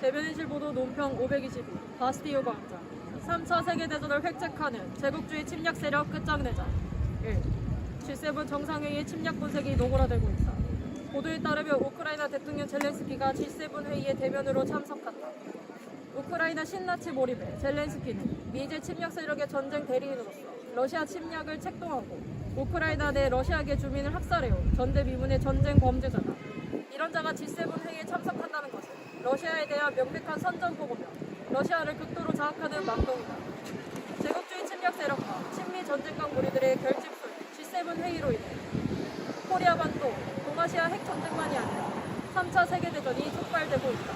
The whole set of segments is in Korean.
대변인실 보도 논평 522 바스티유 광장 3차 세계대전을 획책하는 제국주의 침략 세력 끝장내자 1. G7 정상회의의 침략 분색이 노골화되고 있다. 보도에 따르면 우크라이나 대통령 젤렌스키가 G7 회의에 대면으로 참석한다. 우크라이나 신나치 몰입에 젤렌스키는 미제 침략 세력의 전쟁 대리인으로서 러시아 침략을 책동하고 우크라이나 내 러시아계 주민을 학살해온 전대미문의 전쟁 범죄자다. 이런 자가 G7 회의에 참석한다는 것은 러시아에 대한 명백한 선전포고며 러시아를 극도로 장악하는 망동이다. 제국주의 침략 세력과 친미 전쟁강 무리들의 결집술 G7 회의로 인해 코리아 반도, 동아시아 핵 전쟁만이 아니라 3차 세계대전이 촉발되고 있다.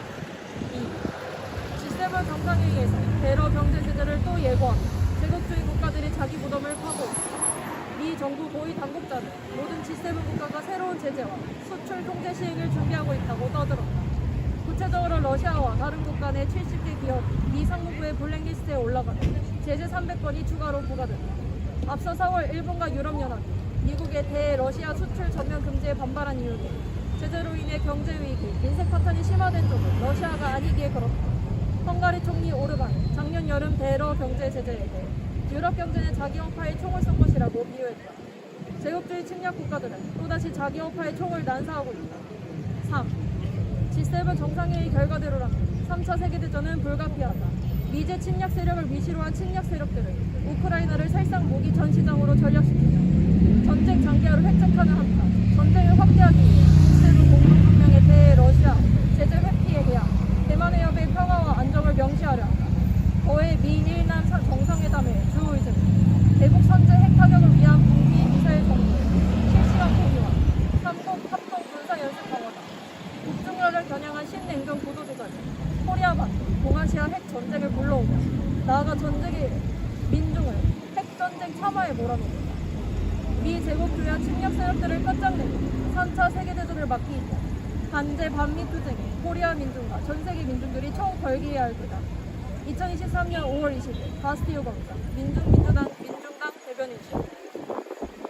2. G7 정상회의에서 대러 경제 제재를 또 예고하며 제국주의 국가들이 자기 무덤을 파고. 미 정부 고위 당국자는 모든 G7 국가가 새로운 제재와 수출 통제 시행을 준비하고 있다고 떠들었다. 구체적으로 러시아와 다른 국가 내 70개 기업이 미 상무부의 블랙리스트에 올라가며 제재 300건이 추가로 부과된다. 앞서 4월 일본과 유럽연합이 미국의 대러시아 수출 전면 금지에 반발한 이유는 제재로 인해 경제 위기, 인색 파탄이 심화된 쪽은 러시아가 아니기에 그렇다. 헝가리 총리 오르반은 작년 여름 대러 경제 제재에 대해 유럽 경제는 자기 업파에 총을 쏜 것이라고 비유했다. 제국주의 침략 국가들은 또다시 자기 업파에 총을 난사하고 있다. 3. G7 정상회의 결과대로라면 3차 세계대전은 불가피하다. 미제 침략 세력을 위시로 한 침략 세력들은 우크라이나를 살상 무기 전시장으로 전략시키며 전쟁 장기화를 획책하는 한편 전쟁을 확대하기 위해 G7 공동성명의 대러시아 제재 회피에 대한 대만 해협의 평화와 안정을 명시하려 한다. 거해 미일남 사- 정상회담의 주 의제는 대북 선제 핵 타격을 위한 북미 미사일 정보 실시간 공유와 삼국 합동 군사 연습 강화다. 북중러를 겨냥한 신냉전 구도 조작이 코리아 반도 동아시아 핵 전쟁을 불러오며 나아가 전쟁의 민중을 핵 전쟁 참화에 몰아넣는다. 미 제국주의와 침략 세력들을 끝장내고 3차 세계대전을 막기 위해 반제 반미 투쟁에 코리아 민중과 전 세계 민중들이 총 걸기해야 할 때다. 2023년 5월 20일 바스티유 광장 민중민주당 민중당 대변인실